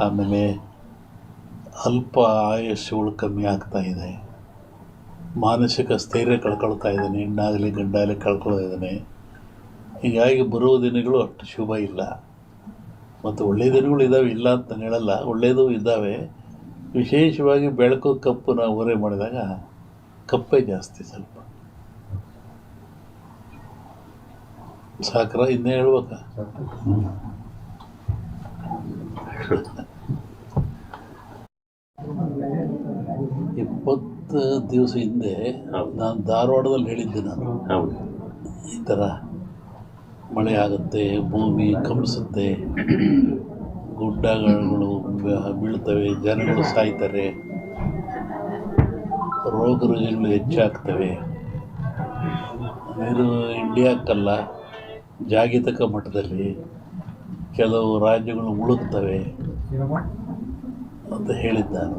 ಆಮೇಲೆ ಅಲ್ಪ ಆಯುಷ್ಯಗಳು ಕಮ್ಮಿ ಆಗ್ತಾ ಇದೆ. ಮಾನಸಿಕ ಸ್ಥೈರ್ಯ ಕಳ್ಕೊಳ್ತಾ ಇದ್ದಾನೆ ಹೆಣ್ಣಾಗಲಿ ಗಂಡಾಗಲಿ ಕಳ್ಕೊಳ್ತಾ ಇದ್ದಾನೆ. ಹೀಗಾಗಿ ಬರುವ ದಿನಗಳು ಅಷ್ಟು ಶುಭ ಇಲ್ಲ. ಮತ್ತು ಒಳ್ಳೆಯ ದಿನಗಳು ಇದ್ದಾವೆ ಇಲ್ಲ ಅಂತ ನಾನು ಹೇಳಲ್ಲ. ಒಳ್ಳೆಯದು ಇದ್ದಾವೆ. ವಿಶೇಷವಾಗಿ ಬೆಳಕು ಕಪ್ಪು ನಾವು ಓರೆ ಮಾಡಿದಾಗ ಕಪ್ಪೇ ಜಾಸ್ತಿ ಸ್ವಲ್ಪ. ಸಾಕ್ರ ಇನ್ನೇ ಹೇಳ್ಬೇಕಾ? ಇಪ್ಪತ್ತು ದಿವಸ ಹಿಂದೆ ನಾನು ಧಾರವಾಡದಲ್ಲಿ ಹೇಳಿದ್ದೆ ನಾನು. ಹೌದು. ಈ ಥರ ಮಳೆ ಆಗುತ್ತೆ ಭೂಮಿ ಕಂಪಿಸುತ್ತೆ ಗುಡ್ಡಗಳು ಬೀಳ್ತವೆ ಜನಗಳು ಸಾಯ್ತಾರೆ ರೋಗ ರುಜಿನಗಳು ಹೆಚ್ಚಾಗ್ತವೆ. ಇದು ಇಂಡಿಯಾಕ್ಕಲ್ಲ ಜಾಗತಿಕ ಮಟ್ಟದಲ್ಲಿ ಕೆಲವು ರಾಜ್ಯಗಳು ಮುಳುಗ್ತವೆ ಅಂತ ಹೇಳಿದ್ದ ನಾನು.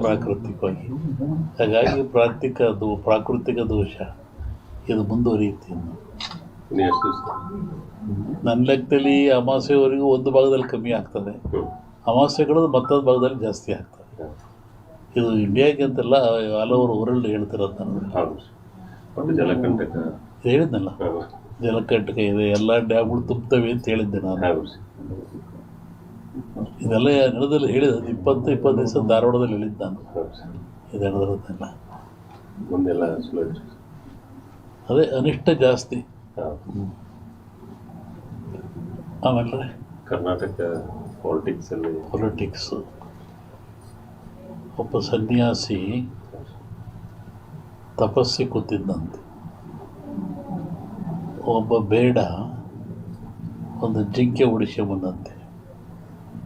ಪ್ರಾಕೃತಿಕವಾಗಿ. ಹಾಗಾಗಿ ಪ್ರಾಕೃತಿಕ ದೋ ಪ್ರಾಕೃತಿಕ ದೋಷ. ಇದು ಮುಂದುವರಿಯುತ್ತೆ ನನ್ನ ಲೆಕ್ಕದಲ್ಲಿ ಅಮಾವಾಸ್ಯೆವರೆಗೂ ಒಂದು ಭಾಗದಲ್ಲಿ ಕಮ್ಮಿ ಆಗ್ತದೆ. ಅಮಾವಾಸ್ಯೆಗಳು ಮತ್ತೊಂದು ಭಾಗದಲ್ಲಿ ಜಾಸ್ತಿ ಆಗ್ತದೆ. ಇದು ಇಂಡಿಯಾಗೆ ಅಂತಲ್ಲ ಹಲವರು ವರ್ಲ್ಡ್ ಹೇಳ್ತಿರೋದು ನನಗೆ. ಹೇಳಿದ್ನಲ್ಲ? ಜಲಕಂಟಕ ಇದೆ, ಎಲ್ಲ ಡ್ಯಾಮ್ಗಳು ತುಂಬ್ತವೆ ಅಂತ ಹೇಳಿದ್ದೆ ನಾನು. ಇದೆಲ್ಲ ನಡೆದಲ್ಲಿ ಹೇಳಿದ ಇಪ್ಪತ್ತು ಇಪ್ಪತ್ತು ದಿವಸ ಧಾರವಾಡದಲ್ಲಿ ಹೇಳಿದ್ದು ನಾನು. ಇದೆಲ್ಲ ಇದು ನಡೆದಿರೋದೆಲ್ಲ ಮುಂದೆಲ್ಲ ಅದೇ ಅನಿಷ್ಟ ಜಾಸ್ತಿ. ಆಮೇಲೆ? ಕರ್ನಾಟಕ ಪಾಲಿಟಿಕ್ಸ್ ಅಲ್ಲಿ ಪೊಲಿಟಿಕ್ಸ್ ಒಬ್ಬ ಸನ್ಯಾಸಿ ತಪಸ್ಸಿ ಕೂತಿದ್ದಂತೆ. ಒಬ್ಬ ಬೇಡ ಒಂದು ಜಿಂಕೆ ಬಂದಂತೆ.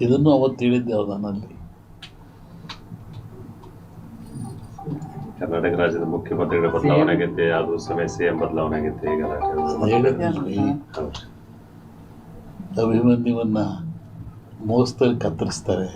ಇದನ್ನು ಅವತ್ತು ಹೇಳಿದ್ದೆ ನನ್ನಲ್ಲಿ. ಕರ್ನಾಟಕ ರಾಜ್ಯದ ಮುಖ್ಯಮಂತ್ರಿಗಳ ಬದಲಾವಣೆ ಆಗೈತೆ ಅದು ಸಮಯ ಸಿಎಂ ಬದಲಾವಣೆ ಆಗೈತೆ ಈಗ ಅಭಿಮನ್ಯುವನ್ನ ಮೋಸದಲ್ಲಿ ಕತ್ತರಿಸ್ತಾರೆ.